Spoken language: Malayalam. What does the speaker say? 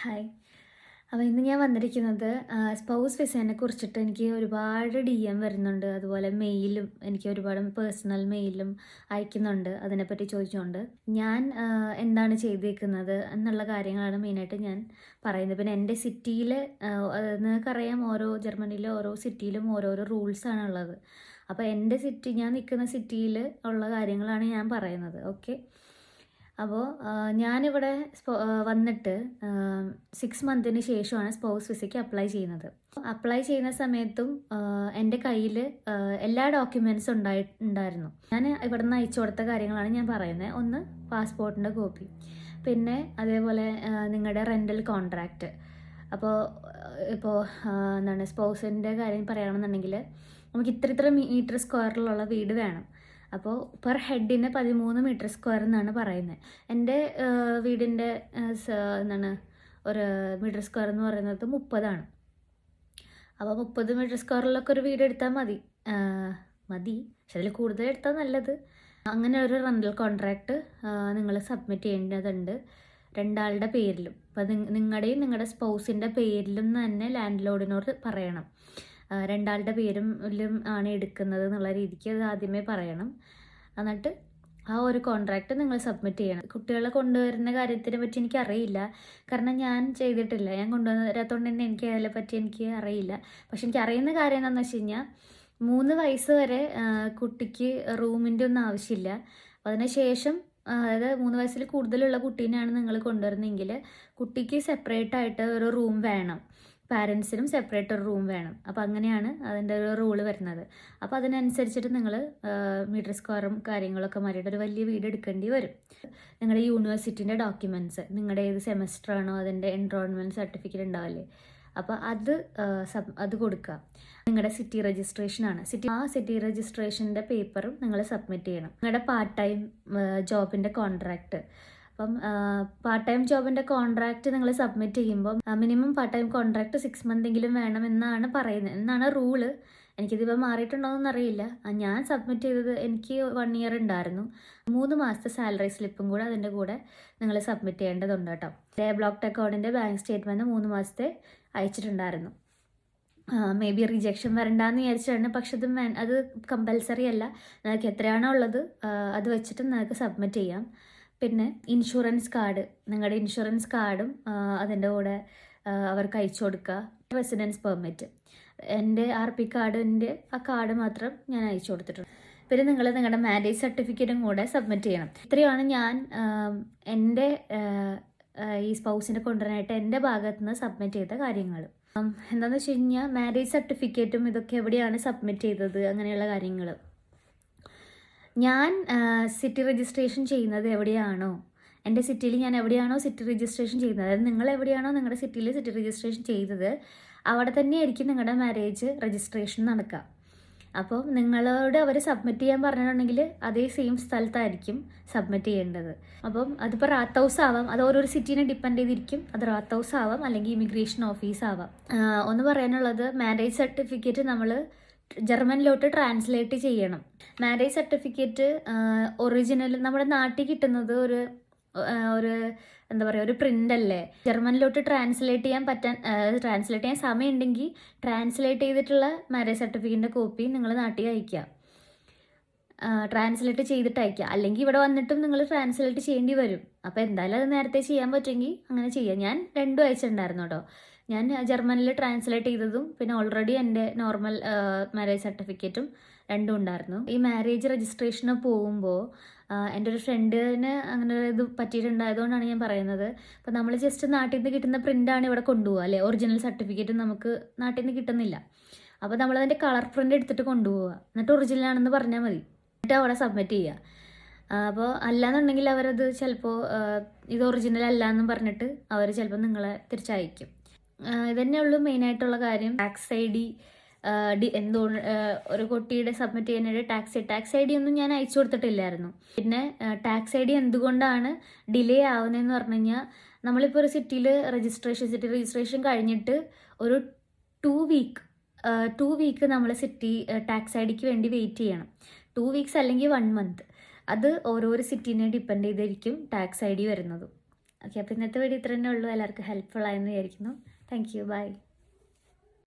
ഹായ്. അപ്പോൾ ഇന്ന് ഞാൻ വന്നിരിക്കുന്നത് സ്പൗസ് വിസേനെ കുറിച്ചിട്ട് എനിക്ക് ഒരുപാട് ഡി എം വരുന്നുണ്ട്. അതുപോലെ മെയിലും എനിക്ക് ഒരുപാട് പേഴ്സണൽ മെയിലും അയക്കുന്നുണ്ട്. അതിനെപ്പറ്റി ചോദിച്ചുകൊണ്ട് ഞാൻ എന്താണ് ചെയ്തേക്കുന്നത് എന്നുള്ള കാര്യങ്ങളാണ് മെയിനായിട്ട് ഞാൻ പറയുന്നത്. പിന്നെ എന്റെ സിറ്റിയിൽ നിങ്ങൾക്കറിയാം ഓരോ ജർമ്മനിയിലെ ഓരോ സിറ്റിയിലും ഓരോരോ റൂൾസാണ് ഉള്ളത് അപ്പോൾ എന്റെ സിറ്റി ഞാൻ നിൽക്കുന്ന സിറ്റിയിൽ ഉള്ള കാര്യങ്ങളാണ് ഞാൻ പറയുന്നത്. ഓക്കെ അപ്പോൾ ഞാനിവിടെ വന്നിട്ട് സിക്സ് മന്തിന് ശേഷമാണ് സ്പൗസ് വിസയ്ക്ക് അപ്ലൈ ചെയ്യുന്നത്. അപ്ലൈ ചെയ്യുന്ന സമയത്തും എന്റെ കയ്യിൽ എല്ലാ ഡോക്യുമെന്റ്സും ഉണ്ടായി ഉണ്ടായിരുന്നു. ഞാൻ ഇവിടെ നിന്ന് അയച്ചു കൊടുത്ത കാര്യങ്ങളാണ് ഞാൻ പറയുന്നത്. ഒന്ന് പാസ്പോർട്ടിന്റെ കോപ്പി പിന്നെ അതേപോലെ നിങ്ങളുടെ റെന്റൽ കോൺട്രാക്റ്റ് അപ്പോൾ ഇപ്പോൾ എന്താണ് സ്പൗസിന്റെ കാര്യം പറയുകയാണെന്നുണ്ടെങ്കിൽ നമുക്ക് ഇത്ര ഇത്ര മീറ്റർ സ്ക്വയറിലുള്ള വീട് വേണം. അപ്പോൾ പെർ ഹെഡിന് പതിമൂന്ന് മീറ്റർ സ്ക്വയർ എന്നാണ് പറയുന്നത് എന്റെ വീടിന്റെ എന്താണ് ഒരു മീറ്റർ സ്ക്വയർ എന്ന് പറയുന്നത് മുപ്പതാണ്. അപ്പോൾ മുപ്പത് മീറ്റർ സ്ക്വയറിലൊക്കെ ഒരു വീട് എടുത്താൽ മതി. മതി. പക്ഷെ അതിൽ കൂടുതൽ എടുത്താൽ നല്ലത്. അങ്ങനെ ഒരു റെന്റൽ കോൺട്രാക്റ്റ് നിങ്ങൾ സബ്മിറ്റ് ചെയ്യേണ്ടതുണ്ട് രണ്ടാളുടെ പേരിലും. അപ്പം നിങ്ങളുടെയും നിങ്ങളുടെ സ്പൗസിന്റെ പേരിലും തന്നെ ലാൻഡ് ലോഡിനോട് പറയണം. രണ്ടാളുടെ പേരും ആണ് എടുക്കുന്നത് എന്നുള്ള രീതിക്ക് അത് ആദ്യമേ പറയണം. എന്നിട്ട് ആ ഒരു കോൺട്രാക്റ്റ് നിങ്ങൾ സബ്മിറ്റ് ചെയ്യണം. കുട്ടികളെ കൊണ്ടുവരുന്ന കാര്യത്തിനെ പറ്റി എനിക്ക് അറിയില്ല. കാരണം ഞാൻ ചെയ്തിട്ടില്ല. ഞാൻ കൊണ്ടുവരാത്തതുകൊണ്ട് തന്നെ എനിക്ക് അതിനെ പറ്റി എനിക്ക് അറിയില്ല. പക്ഷെ എനിക്ക് അറിയുന്ന കാര്യം എന്താണെന്ന് വെച്ച് കഴിഞ്ഞാൽ മൂന്ന് വയസ്സ് വരെ കുട്ടിക്ക് റൂമിന്റെ ഒന്നും ആവശ്യമില്ല. അതിന് ശേഷം അതായത് മൂന്ന് വയസ്സിൽ കൂടുതലുള്ള കുട്ടീനെയാണ് നിങ്ങൾ കൊണ്ടുവരുന്നതെങ്കിൽ കുട്ടിക്ക് സെപ്പറേറ്റ് ആയിട്ട് ഒരു റൂം വേണം. പാരൻസിനും സെപ്പറേറ്റ് ഒരു റൂം വേണം. അപ്പോൾ അങ്ങനെയാണ് അതിന്റെ ഒരു റൂൾ വരുന്നത്. അപ്പോൾ അതിനനുസരിച്ചിട്ട് നിങ്ങൾ മീറ്റർ സ്ക്വയറും കാര്യങ്ങളൊക്കെ മാറിയിട്ട് ഒരു വലിയ വീട് എടുക്കേണ്ടി വരും. നിങ്ങളുടെ യൂണിവേഴ്സിറ്റീന്റെ ഡോക്യുമെന്റ്സ് നിങ്ങളുടെ ഏത് സെമസ്റ്റർ ആണോ അതിന്റെ എൻറോൾമെന്റ് സർട്ടിഫിക്കറ്റ് ഉണ്ടാവില്ലേ അപ്പോൾ അത് അത് കൊടുക്കുക നിങ്ങളുടെ സിറ്റി രജിസ്ട്രേഷൻ ആണ്. സിറ്റി ആ സിറ്റി രജിസ്ട്രേഷന്റെ പേപ്പറും നിങ്ങൾ സബ്മിറ്റ് ചെയ്യണം. നിങ്ങളുടെ പാർട്ട് ടൈം ജോബിന്റെ കോൺട്രാക്റ്റ് അപ്പം പാർട്ട് ടൈം ജോബിന്റെ കോൺട്രാക്റ്റ് നിങ്ങൾ സബ്മിറ്റ് ചെയ്യുമ്പോൾ minimum part time contract six മന്തെങ്കിലും വേണം എന്നാണ് പറയുന്നത്. എന്നാണ് റൂൾ എനിക്കിതിപ്പോൾ മാറിയിട്ടുണ്ടോയെന്ന് അറിയില്ല ഞാൻ സബ്മിറ്റ് ചെയ്തത് എനിക്ക് വൺ ഇയർ ഉണ്ടായിരുന്നു. മൂന്ന് മാസത്തെ സാലറി സ്ലിപ്പും കൂടെ അതിന്റെ കൂടെ നിങ്ങൾ സബ്മിറ്റ് ചെയ്യേണ്ടതുണ്ട് കേട്ടോ. ഡേ ബ്ലോക്ക് അക്കൗണ്ടിന്റെ ബാങ്ക് സ്റ്റേറ്റ്മെന്റ് മൂന്ന് മാസത്തെ അയച്ചിട്ടുണ്ടായിരുന്നു. മേ ബി റിജക്ഷൻ വരണ്ടെന്ന് വിചാരിച്ചിട്ടാണ്. പക്ഷെ അത് അത് കമ്പൽസറി അല്ല. നിങ്ങൾക്ക് എത്രയാണോ ഉള്ളത് അത് വെച്ചിട്ട് നിങ്ങൾക്ക് സബ്മിറ്റ് ചെയ്യാം. പിന്നെ ഇൻഷുറൻസ് കാർഡ്. നിങ്ങളുടെ ഇൻഷുറൻസ് കാർഡും അതിന്റെ കൂടെ അവർക്ക് അയച്ചു കൊടുക്കുക റെസിഡൻസ് പെർമിറ്റ്. എന്റെ ആർ പി കാർഡിന്റെ ആ കാർഡ് മാത്രം ഞാൻ അയച്ചു കൊടുത്തിട്ടുണ്ട്. പിന്നെ നിങ്ങൾ നിങ്ങളുടെ മാരേജ് സർട്ടിഫിക്കറ്റും കൂടെ സബ്മിറ്റ് ചെയ്യണം. ഇത്രയാണ് ഞാൻ എന്റെ ഈ സ്പൗസിനെ കൊണ്ടുവരാനായിട്ട് എന്റെ ഭാഗത്തു നിന്ന് സബ്മിറ്റ് ചെയ്ത കാര്യങ്ങൾ എന്താണെന്ന് വെച്ച് കഴിഞ്ഞാൽ മാരേജ് സർട്ടിഫിക്കറ്റും ഇതൊക്കെ എവിടെയാണ് സബ്മിറ്റ് ചെയ്തത്? അങ്ങനെയുള്ള കാര്യങ്ങൾ ഞാൻ സിറ്റി രജിസ്ട്രേഷൻ ചെയ്യുന്നത് എവിടെയാണോ? എന്റെ സിറ്റിയിൽ ഞാൻ എവിടെയാണോ സിറ്റി രജിസ്ട്രേഷൻ ചെയ്യുന്നത്? അതായത് നിങ്ങൾ എവിടെയാണോ നിങ്ങളുടെ സിറ്റിയിൽ സിറ്റി രജിസ്ട്രേഷൻ ചെയ്തത് അവിടെ തന്നെയായിരിക്കും നിങ്ങളുടെ മാരേജ് രജിസ്ട്രേഷൻ നടക്കുക. അപ്പോൾ നിങ്ങളോട് അവർ സബ്മിറ്റ് ചെയ്യാൻ പറഞ്ഞിട്ടുണ്ടെങ്കിൽ അതേ സെയിം സ്ഥലത്തായിരിക്കും സബ്മിറ്റ് ചെയ്യേണ്ടത്. അപ്പം അതിപ്പോൾ റാത്ത് ഹൗസ് ആവാം. അത് ഓരോരോ സിറ്റീനെ ഡിപ്പെൻഡ് ചെയ്തിരിക്കും. അത് റാത്ത് ഹൗസ് ആവാം അല്ലെങ്കിൽ ഇമിഗ്രേഷൻ ഓഫീസ് ആവാം. ഒന്ന് പറയാനുള്ളത് മാരേജ് സർട്ടിഫിക്കറ്റ് നമ്മൾ ജർമ്മനിലോട്ട് ട്രാൻസ്ലേറ്റ് ചെയ്യണം. മാരേജ് സർട്ടിഫിക്കറ്റ് ഒറിജിനൽ നമ്മുടെ നാട്ടിൽ കിട്ടുന്നത് ഒരു ഒരു എന്താ പറയുക ഒരു പ്രിന്റ് അല്ലേ? ജർമ്മനിലോട്ട് ട്രാൻസ്ലേറ്റ് ചെയ്യാൻ പറ്റാൻ ട്രാൻസ്ലേറ്റ് ചെയ്യാൻ സമയമുണ്ടെങ്കിൽ ട്രാൻസ്ലേറ്റ് ചെയ്തിട്ടുള്ള മാരേജ് സർട്ടിഫിക്കറ്റിന്റെ കോപ്പി നിങ്ങൾ നാട്ടിൽ അയക്കുക ട്രാൻസ്ലേറ്റ് ചെയ്തിട്ട് അയക്കുക അല്ലെങ്കിൽ ഇവിടെ വന്നിട്ടും നിങ്ങൾ ട്രാൻസ്ലേറ്റ് ചെയ്യേണ്ടി വരും. അപ്പോൾ എന്തായാലും അത് നേരത്തെ ചെയ്യാൻ പറ്റുമെങ്കിൽ അങ്ങനെ ചെയ്യാം. ഞാൻ രണ്ടും അയച്ചിട്ടുണ്ടായിരുന്നു കേട്ടോ. ഞാൻ ജർമ്മനിൽ ട്രാൻസ്ലേറ്റ് ചെയ്തതും പിന്നെ ഓൾറെഡി എന്റെ നോർമൽ മാരേജ് സർട്ടിഫിക്കറ്റും രണ്ടും ഉണ്ടായിരുന്നു. ഈ മാരേജ് രജിസ്ട്രേഷന് പോകുമ്പോൾ എന്റെ ഒരു ഫ്രണ്ടിന് അങ്ങനെ ഇത് പറ്റിയിട്ടുണ്ടായതുകൊണ്ടാണ് ഞാൻ പറയുന്നത്. അപ്പോൾ നമ്മൾ ജസ്റ്റ് നാട്ടിൽ നിന്ന് കിട്ടുന്ന പ്രിന്റാണ് ഇവിടെ കൊണ്ടുപോകുക അല്ലേ? ഒറിജിനൽ സർട്ടിഫിക്കറ്റ് നമുക്ക് നാട്ടിൽ നിന്ന് കിട്ടുന്നില്ല. അപ്പോൾ നമ്മൾ അതിന്റെ കളർ പ്രിന്റ് എടുത്തിട്ട് കൊണ്ടുപോവുക. എന്നിട്ട് ഒറിജിനൽ ആണെന്ന് പറഞ്ഞാൽ മതി. എന്നിട്ട് അവിടെ സബ്മിറ്റ് ചെയ്യുക. അപ്പോൾ അല്ലാന്നുണ്ടെങ്കിൽ അവരത് ചിലപ്പോൾ ഇത് ഒറിജിനൽ അല്ല എന്നും പറഞ്ഞിട്ട് അവർ ചിലപ്പോൾ നിങ്ങളെ തിരിച്ചയക്കും. ഇതന്നെ ഉള്ളൂ മെയിനായിട്ടുള്ള കാര്യം. ടാക്സ് ഐ ഡി ഡി എന്തോ ഒരു കുട്ടിയുടെ സബ്മിറ്റ് ചെയ്യാനായിട്ട് ടാക്സ് ടാക്സ് ഐ ഡി ഒന്നും ഞാൻ അയച്ചു കൊടുത്തിട്ടില്ലായിരുന്നു. പിന്നെ ടാക്സ് ഐ ഡി എന്തുകൊണ്ടാണ് ഡിലേ ആവുന്നതെന്ന് പറഞ്ഞു കഴിഞ്ഞാൽ നമ്മളിപ്പോൾ ഒരു സിറ്റിയിൽ രജിസ്ട്രേഷൻ സിറ്റി രജിസ്ട്രേഷൻ കഴിഞ്ഞിട്ട് ഒരു ടു വീക്ക് ടു വീക്ക് നമ്മൾ സിറ്റി ടാക്സ് ഐ ഡിക്ക് വേണ്ടി വെയിറ്റ് ചെയ്യണം. ടു വീക്സ് അല്ലെങ്കിൽ വൺ മന്ത് അത് ഓരോരോ സിറ്റീനെ ഡിപ്പെൻഡ് ചെയ്തിരിക്കും ടാക്സ് ഐ ഡി വരുന്നത്. ഓക്കെ അപ്പോൾ ഇന്നത്തെ വീഡിയോ ഇത്ര തന്നെ ഉള്ളൂ. എല്ലാവർക്കും ഹെൽപ്ഫുൾ ആയെന്ന് വിചാരിക്കുന്നു. Thank you. Bye.